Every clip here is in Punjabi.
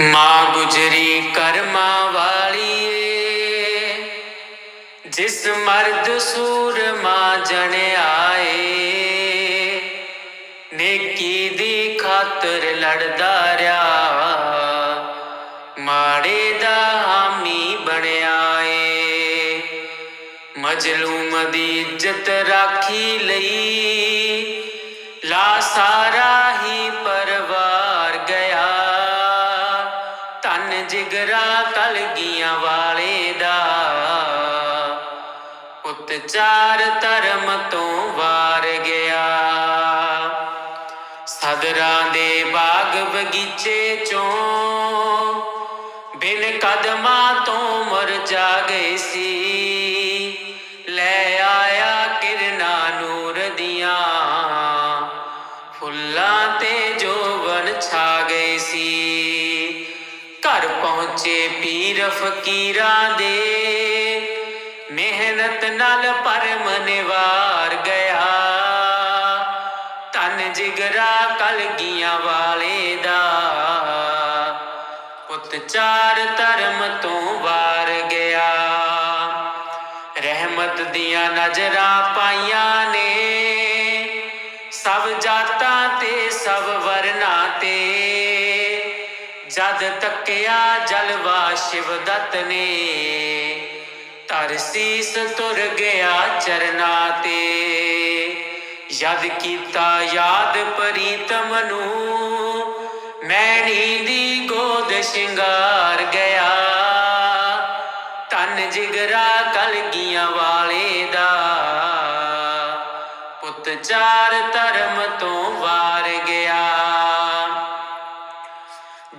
ਮਾਂ ਗੁਜਰੀ ਕਰਮਾਂ ਵਾਲੀ ਏ ਜਿਸ ਮਰਦ ਸੂਰਮਾ ਜਣ ਆਏ, ਨੇਕੀ ਦੀ ਖਾਤਰ ਲੜਦਾ ਰਿਹਾ ਮਾੜੇ ਦਾ ਹਾਮੀ ਬਣਿਆ ਏ ਮਜਲੂਮ ਦੀ ਇੱਜ਼ਤ ਰਾਖੀ ਲਈ, ਲਾ ਸਾਰਾ ਚਾਰ ਧਰਮ ਤੋਂ ਵਾਰ ਗਿਆ। ਸਦਰਾਂ ਦੇ ਬਾਗ ਬਗੀਚੇ ਚੋਂ ਬਿਨ ਕਦਮਾਂ ਤੋਂ ਮਰ ਜਾ ਗਏ ਸੀ। ਲੈ ਆਇਆ ਕਿਰਨਾਂ ਨੂਰ ਦੀਆਂ ਫੁੱਲਾਂ ਤੇ ਜੋਵਨ ਛਾ ਗਏ ਸੀ। ਘਰ ਪਹੁੰਚੇ ਪੀਰ ਫਕੀਰਾਂ ਦੇ ਮਿਹਨਤ ਨਾਲ ਪਰਮ ਨਿਵਾਰ ਗਿਆ। ਤਨ ਜਿਗਰਾ ਕਲਗੀਆਂ ਵਾਲੇ ਦਾ। ਪੁੱਤ ਚਾਰ ਧਰਮ ਤੋਂ ਵਾਰ ਗਿਆ। ਰਹਿਮਤ ਦੀਆਂ ਨਜ਼ਰਾਂ ਪਾਈਆਂ ਨੇ। ਸਭ ਜਾਤਾਂ ਤੇ ਸਭ ਵਰਨਾਂ ਤੇ। ਜਦ ਤੱਕਿਆ ਜਲਵਾ ਸ਼ਿਵਦਤ ਨੇ। ਤਰਸੀ ਤੁਰ ਗਿਆ ਚਰਨਾ ਤੇ। ਯਦ ਕੀਤਾ, ਯਾਦ ਪ੍ਰੀਤਮ ਨੂੰ। ਮੈਣੀ ਦੀ ਗੋਦ ਸ਼ਿੰਗਾਰ ਗਿਆ। ਤਨ ਜਿਗਰਾ ਕਲਗੀਆਂ ਵਾਲੇ ਦਾ। ਪੁੱਤ ਚਾਰ ਧਰਮ ਤੋਂ ਵਾਰ ਗਿਆ।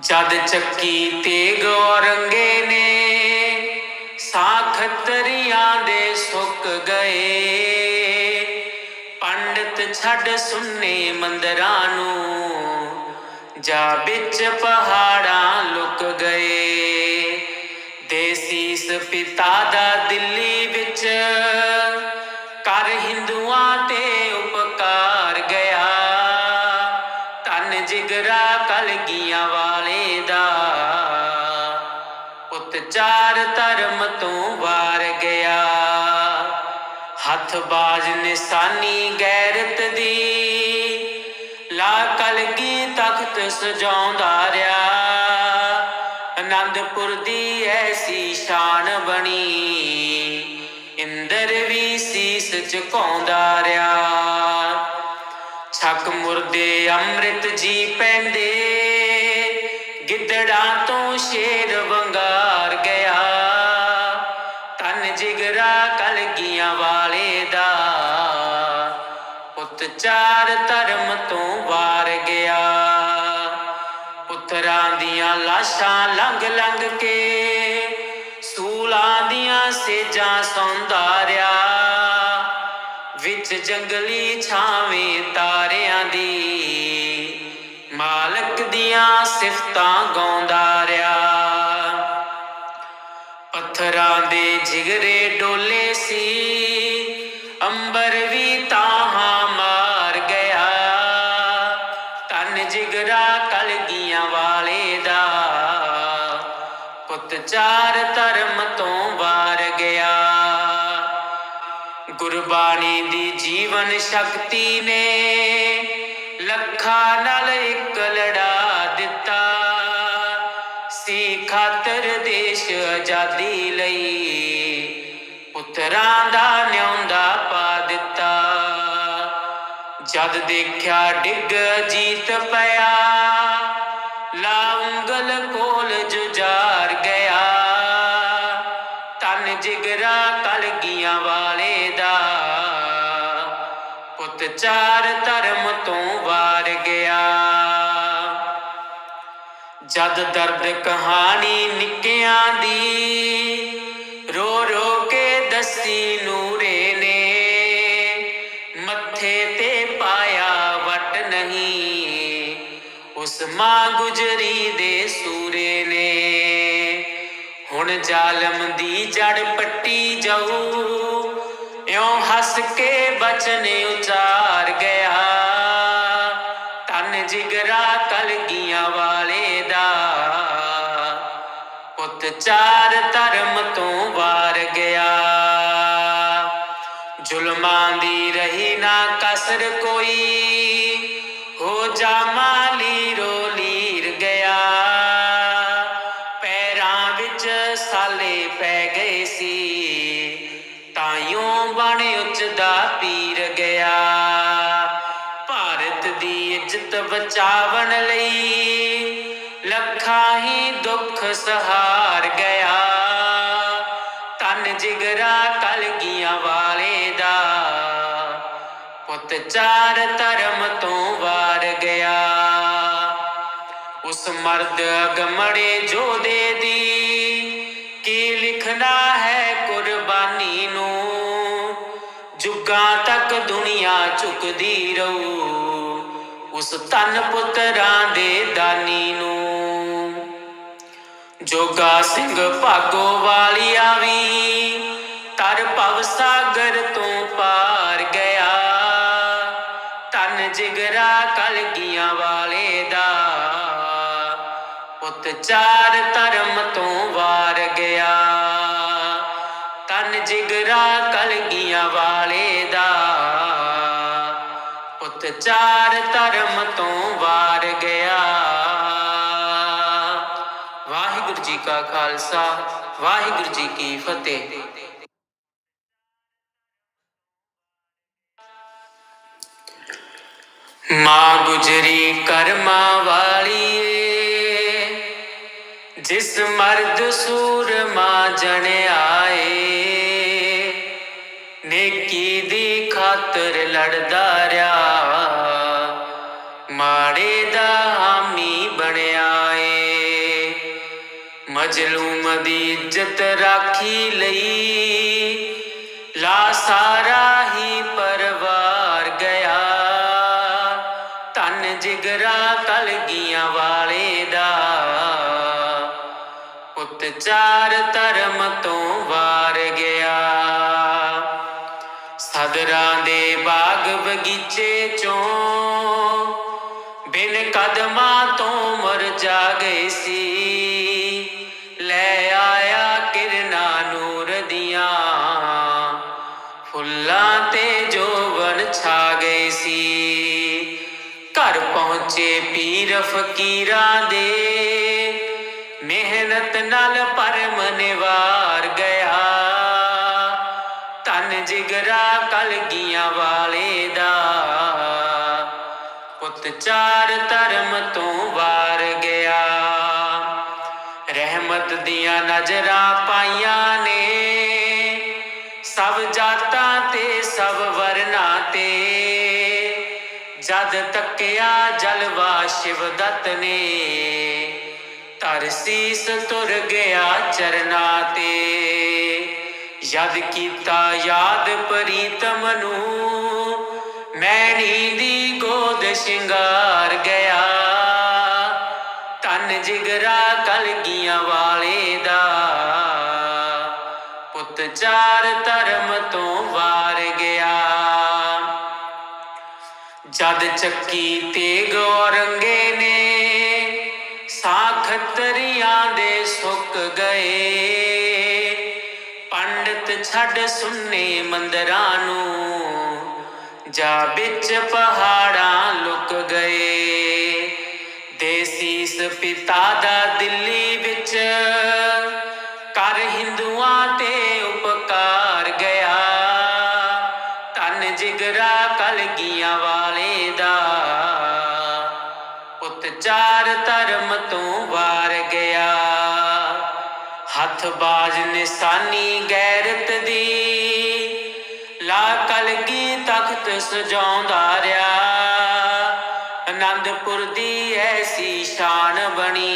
ਜਦ ਚੱਕੀ ਤੇ ਗੌਰੰਗੇ ਦੇ ਗਏ। ਪੰਡਤ ਛੱਡ ਸੁੰਨੇ ਮੰਦਰਾਂ ਨੂੰ, ਜਾ ਵਿੱਚ ਪਹਾੜਾਂ ਲੁਕ ਗਏ। ਦੇਸੀਸ ਪਿਤਾ ਦਾ ਦਿੱਲੀ ਵਿੱਚ ਕਰ ਹਿੰਦੂਆਂ ਤੇ ਉਪਕਾਰ ਗਿਆ। ਧੰਨ ਜਿਗਰਾ ਕਲਗੀਆਂ ਵਾਲੇ ਦਾ, ਪੁੱਤ ਚਾਰ ਧਰਮ ਤੋਂ ਵਾਰ ਬਾਜ ਨਿਸ਼ਾਨੀ ਗੈਰਤ ਦੀ। ਲਾ ਕਲਗੀ ਤਖਤ ਸਜਾਉਂਦਾ ਰਿਹਾ ਆਨੰਦਪੁਰ ਦੀ ਐਸੀ ਸ਼ਾਨ ਬਣੀ। ਇੰਦਰ ਵੀ ਸੀਸ ਝੁਕਾਉਂਦਾ ਰਿਹਾ ਛੱਕ ਮੁਰਦੇ ਅੰਮ੍ਰਿਤ ਜੀ ਪੈਂਦੇ। ਗਿੱਦੜਾਂ ਤੋਂ ਸ਼ੇਰ ਚਾਰ ਧਰਮ ਤੋਂ ਵਾਰ ਗਿਆ। ਪੁੱਤਰਾਂ ਦੀਆਂ ਲਾਸ਼ਾਂ ਲੰਘ ਲੰਘ ਕੇ ਸੂਲਾਂ ਦੀਆਂ ਸੇਜਾਂ ਸੌਂਦਾ ਰਿਹਾ। ਵਿੱਚ ਜੰਗਲੀ ਛਾਵੇਂ ਤਾਰਿਆਂ ਦੀ ਮਾਲਕ ਦੀਆਂ ਸਿਫਤਾਂ ਗਾਉਂਦਾ ਰਿਹਾ। ਪੱਥਰਾਂ ਦੇ ਜਿਗਰੇ ਡੋਲੇ ਸੀ। ਜਿਗਰਾ ਕਲਗੀਆਂ ਵਾਲੇ ਦਾ। ਪੁੱਤ ਚਾਰ ਧਰਮ ਤੋਂ ਵਾਰ ਗਿਆ। ਗੁਰਬਾਣੀ ਦੀ ਜੀਵਨ ਸ਼ਕਤੀ ਨੇ ਲੱਖਾਂ ਨਾਲ ਇੱਕ ਲੜਾ ਦਿੱਤਾ। ਸੀ ਖਾਤਰ ਦੇਸ਼ ਆਜ਼ਾਦੀ ਲਈ ਪੁੱਤਰਾਂ ਦਾ ਨਿਉਂਦਾ ਦੇਖਿਆ ਡਿੱਗ ਜੀਤ ਪਿਆ। ਲਾ ਉਂਗਲ ਕੋਲ ਜੁਝਾਰ ਗਿਆ। ਤਨ ਜਿਗਰਾ ਕਲਗੀਆਂ ਵਾਲੇ ਦਾ। ਪੁੱਤ ਚਾਰ ਧਰਮ ਤੋਂ ਵਾਰ ਗਿਆ। ਜਦ ਦਰਦ ਕਹਾਣੀ ਨਿੱਕਿਆਂ ਦੀ ਰੋ ਰੋ ਕੇ ਦੱਸੀ ਨੂਰੇ ਮਾਂ ਗੁਜਰੀ ਦੇ ਸੂਰੇ ਨੇ। ਹੁਣ ਜ਼ਾਲਮ ਦੀ ਜੜ ਪੱਟੀ ਜਾਊ। ਇਉਂ ਹੱਸ ਕੇ ਬਚਨ ਉਚਾਰ ਗਿਆ। ਧੰਨ ਜਿਗਰਾ ਕਲਗੀਆਂ ਵਾਲੇ ਦਾ। ਚਾਰ ਧਰਮ ਤੋਂ ਵਾਰ ਗਿਆ। ਜ਼ੁਲਮਾਂ ਦੀ ਰਹੀ ਨਾ ਕਸਰ ਕੋਈ। ਹੋ ਜਾਮਾ ਤਾਈਓ ਬਣ ਉੱਚ ਦਾ ਪੀਰ ਗਿਆ। ਭਾਰਤ ਦੀ ਇੱਜ਼ਤ ਬਚਾਵਣ ਲਈ ਲੱਖਾਂ ਹੀ ਦੁੱਖ ਸਹਾਰ ਗਿਆ। ਤਨ ਜਿਗਰਾ ਕਲਗੀਆਂ ਵਾਲੇ ਦਾ। ਪੁੱਤ ਚਾਰ ਧਰਮ ਤੋਂ ਵਾਰ ਗਿਆ। ਉਸ ਮਰਦ ਅਗਮੜੇ ਜੋਦੇ ਦੀ ਕੀ ਲਿਖਣਾ ਹੈ ਜੁਗਾਂ ਤੱਕ ਦੁਨੀਆ ਝੁਕਦੀ ਰਹੂ। ਉਸ ਤਨ ਪੁੱਤਰਾਂ ਦੇ ਦਾਨੀ ਨੂੰ। ਜੋਗਾ ਸਿੰਘ ਭਾਗੋ ਵਾਲੀਆ ਵੀ ਤਰ ਭਵ ਸਾਗਰ ਤੋਂ ਪਾਰ ਗਿਆ। ਤਨ ਜਿਗਰਾ ਕਲਗੀਆਂ ਵਾਲੇ ਦਾ। ਪੁੱਤ ਚਾਰ ਧਰਮ ਤੋਂ ਵਾਰ ਗਿਆ। ਤਨ ਜਿਗਰਾ ਕਲਗੀਆਂ ਵਾਲੇ ਚਾਰ ਧਰਮ ਤੋਂ ਵਾਰ ਗਿਆ। ਵਾਹਿਗੁਰੂ ਜੀ ਕਾ ਖਾਲਸਾ ਵਾਹਿਗੁਰੂ ਜੀ ਕੀ ਫਤਿਹ। ਮਾਂ ਗੁਜਰੀ ਕਰਮਾਂ ਵਾਲੀ ਏ, ਜਿਸ ਮਰਦ ਸੂਰਮਾ ਜਣ ਆਏ ਨੇਕੀ ਦੀ ਖਾਤਰ ਲੜਦਾ ਰਿਹਾ। ਮਾੜੇ ਦਾ ਹਾਮੀ ਬਣਿਆ ਏ। ਮਜਲੂਮ ਦੀ ਇੱਜ਼ਤ ਰਾਖੀ ਲਈ ਲਾ ਸਾਰਾ ਹੀ ਪਰਵਾਰ ਗਿਆ। ਤਨ ਜਿਗਰਾ ਕਲਗੀਆਂ ਵਾਲੇ ਦਾ। ਪੁੱਤ ਚਾਰ ਧਰਮ ਤੋਂ ਵਾਰ ਗਿਆ। ਸਦਰਾਂ ਦੇ ਬਾਗ ਬਗੀਚੇ ਚੋਂ ਕਦਮਾਂ ਤੋਂ ਮਰ ਜਾ ਗਏ ਸੀ। ਲੈ ਆਇਆ ਕਿਰਨਾ ਨੂਰ ਦੀਆਂ। ਫੁੱਲਾਂ ਤੇ ਜੋਵਨ ਛਾ ਗਏ ਸੀ। ਘਰ ਪਹੁੰਚੇ ਪੀਰ ਫਕੀਰਾਂ ਦੇ। ਮਿਹਨਤ ਨਾਲ ਪਰਮ ਨਿਵਾਰ ਗਿਆ। ਤਨ ਜਿਗਰਾ ਕਲਗੀਆਂ ਵਾਲੇ ਦਾ। ਚਾਰ ਧਰਮ ਤੋਂ ਵਾਰ ਗਿਆ। ਰਹਿਮਤ ਦੀਆਂ ਨਜ਼ਰਾਂ ਪਾਈਆਂ ਨੇ। ਸਭ ਜਾਤਾਂ ਤੇ ਸਭ ਵਰਨਾਂ ਤੇ। ਜਦ ਤੱਕਿਆ ਜਲਵਾ ਸ਼ਿਵਦਤ ਨੇ। ਤਰਸੀਸ ਤੁਰ ਗਿਆ ਚਰਨਾ ਤੇ। ਯਦ ਕੀਤਾ ਯਾਦ ਪ੍ਰੀਤਮ ਨੂੰ। ਮੈਣੀ ਦੀ ਸ਼ਿੰਗਾਰ ਗਿਆ। ਤਨ ਜਿਗਰਾ ਕਲਗੀਆਂ ਵਾਲੇ ਦਾ। ਪੁੱਤ ਚਾਰ ਧਰਮ ਤੋਂ ਵਾਰ ਗਿਆ। ਜਦ ਚੱਕੀ ਤੇ ਗੌਰੰਗੇ ਨੇ, ਸਾਖਤਰੀਆਂ ਦੇ ਸੁੱਕ ਗਏ। ਪੰਡਤ ਛੱਡ ਸੁੰਨੇ ਮੰਦਰਾਂ ਨੂੰ। ਜਾ ਵਿੱਚ ਪਹਾੜਾਂ ਲੁਕ ਗਏ। ਦੇਸੀਸ ਪਿਤਾ ਦਾ ਦਿੱਲੀ ਵਿੱਚ ਕਰ ਹਿੰਦੂਆਂ ਤੇ ਉਪਕਾਰ ਗਿਆ। ਤਨ ਜਿਗਰਾ ਕਲਗੀਆਂ ਵਾਲੇ ਦਾ। ਪੁੱਤ ਚਾਰ ਧਰਮ ਤੋਂ ਵਾਰ ਗਿਆ। ਹੱਥ ਬਾਜ ਨਿਸ਼ਾਨੀ ਗੈਰਤ ਦੀ। ਲਾ ਕਲਗੀ ਤਖਤ ਸਜਾਉਂਦਾ ਰਿਹਾ। ਆਨੰਦਪੁਰ ਦੀ ਐਸੀ ਸ਼ਾਨ ਬਣੀ।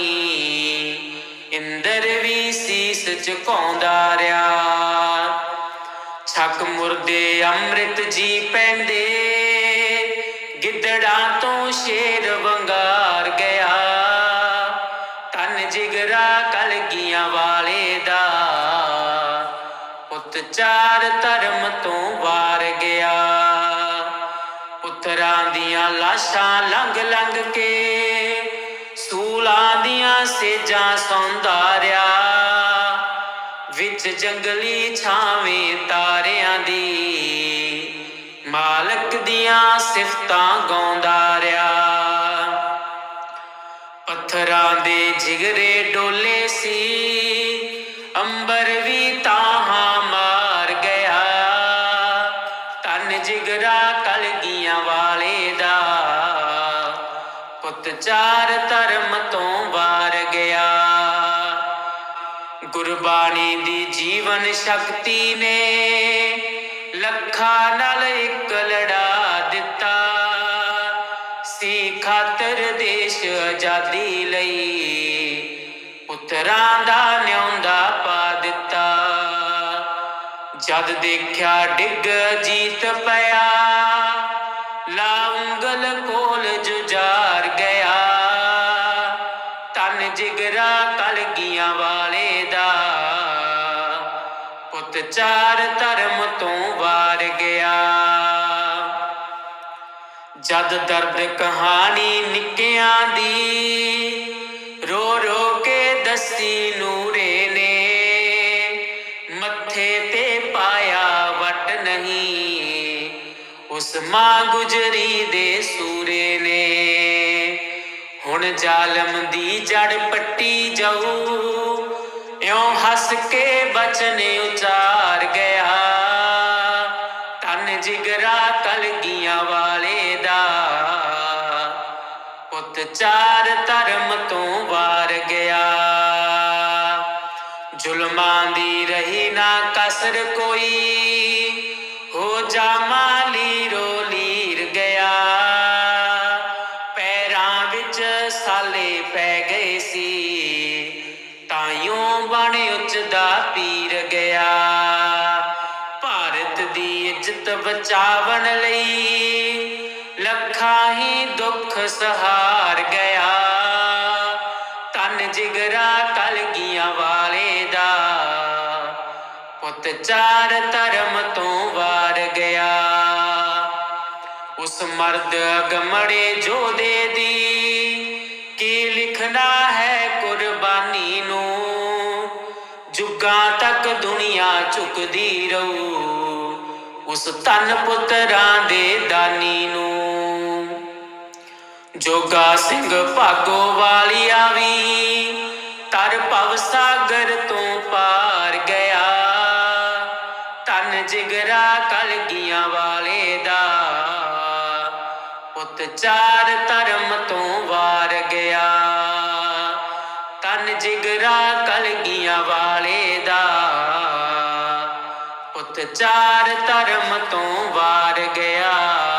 ਇੰਦਰ ਵੀ ਸੀਸ ਝੁਕਾਉਂਦਾ ਰਿਹਾ। ਛਕ ਮੁਰਦੇ ਅੰਮ੍ਰਿਤ ਜੀ ਪੈਂਦੇ। ਗਿੱਦੜਾਂ ਤੋਂ ਸ਼ੇਰ ਵੰਗਾਰ ਗਿਆ। ਤਨ ਜਿਗਰਾ ਕਲਗੀਆਂ ਵਾਲੇ ਦਾ। ਪੁੱਤ ਚਾਰ ਧਰਮ ਤੋਂ ਵਾਰ ਗਿਆ। ਪੁੱਤਰਾਂ ਦੀਆਂ ਲਾਸ਼ਾਂ ਲੰਘ ਲੰਘ ਕੇ, ਸੂਲਾਂ ਦੀਆਂ ਸੇਜਾਂ ਸੌਂਦਾ ਵਿੱਚ ਜੰਗਲੀ ਛਾਵੇਂ ਤਾਰਿਆਂ ਦੀ, ਮਾਲਕ ਦੀਆਂ ਸਿਫਤਾਂ ਗਾਉਂਦਾ ਰਿਹਾ ਪੱਥਰਾਂ ਦੇ ਜਿਗਰੇ ਡੋਲੇ ਸੀ ਪੁੱਤ ਚਾਰ ਧਰਮ ਤੋਂ ਵਾਰ ਗਿਆ। ਗੁਰਬਾਣੀ ਦੀ ਜੀਵਨ ਸ਼ਕਤੀ ਨੇ ਲੱਖਾਂ ਨਾਲ ਇੱਕ ਲੜਾ ਦਿੱਤਾ। ਸੀ ਖਾਤਰ ਦੇਸ਼ ਆਜ਼ਾਦੀ ਲਈ ਪੁੱਤਰਾਂ ਦਾ ਨਿਉਂਦਾ ਪਾ ਦਿੱਤਾ। ਜਦ ਦੇਖਿਆ ਡਿੱਗ ਜੀਤ ਪਿਆ, ਲਾ ਉਂਗਲ ਕੋਲ ਜੁਝਾਰ ਚਾਰ ਧਰਮ ਤੋਂ ਵਾਰ ਗਿਆ। ਜਦ ਦਰਦ ਕਹਾਣੀ ਨਿੱਕਿਆਂ ਦੀ, ਰੋ ਰੋ ਕੇ ਦੱਸੀ ਨੂਰੇ ਨੇ। ਮੱਥੇ ਤੇ ਪਾਇਆ ਵਟ ਨਹੀਂ, ਉਸ ਮਾਂ ਗੁਜਰੀ ਦੇ ਸੂਰੇ ਨੇ। ਹੁਣ ਜ਼ਾਲਮ ਦੀ ਜੜ ਪੱਟੀ ਜਾਊ ਇਉਂ ਹੱਸ ਕੇ ਬਚਨ ਉਚਾਰ ਗਿਆ। ਤਨ ਜਿਗਰਾ ਕਲਗੀਆਂ ਵਾਲੇ ਦਾ। ਪੁੱਤ ਚਾਰ ਧਰਮ ਤੋਂ ਵਾਰ ਗਿਆ। ਜ਼ੁਲਮਾਂ ਦੀ ਰਹੀ ਨਾ ਕਸਰ ਕੋਈ। ਹੋ ਜਾ ਮਾਲੀ ਰੋ ਲੀਰ ਗਿਆ। ਪੈਰਾਂ ਵਿੱਚ ਸਾਲੇ ਪੈ ਗਏ ਸੀ। ਤਾਈਓ ਬਣ ਉੱਚਦਾ ਪੀਰ ਗਿਆ। ਭਾਰਤ ਦੀ ਇੱਜ਼ਤ ਬਚਾਵਣ ਲਈ ਲੱਖਾਂ ਹੀ ਦੁੱਖ ਸਹਾਰ ਗਿਆ। ਤਨ ਜਿਗਰਾ ਕਲਗੀਆਂ ਵਾਲੇ ਦਾ। ਪੁੱਤ ਚਾਰ ਧਰਮ ਤੋਂ ਵਾਰ ਗਿਆ। ਉਸ ਮਰਦ ਅਗਮੜੇ ਜੋਦੇ ਦੀ ਕੀ ਲਿਖਣਾ ਹੈ ਕੁਰਬਾਨੀ ਨੂੰ? ਜੁਗਾਂ ਤੱਕ ਦੁਨੀਆ ਝੁਕਦੀ ਰਹੂ। ਉਸ ਤਨ ਪੁੱਤਰਾਂ ਦੇ ਦਾਨੀ ਨੂੰ। ਜੋਗਾ ਸਿੰਘ ਭਾਗੋ ਵਾਲੀਆ ਵੀ ਤਰ ਭਵ ਸਾਗਰ ਤੋਂ ਪਾਰ ਗਿਆ। ਤਨ ਜਿਗਰਾ ਕਲਗੀਆਂ ਵਾਲੇ ਦਾ। ਪੁੱਤ ਚਾਰ ਧਰਮ ਤੋਂ ਵਾਰ ਗਿਆ। ਜਿਗਰਾ ਕਲਗੀਆਂ ਵਾਲੇ ਦਾ। ਉਤ ਚਾਰ ਧਰਮ ਤੋਂ ਵਾਰ ਗਿਆ।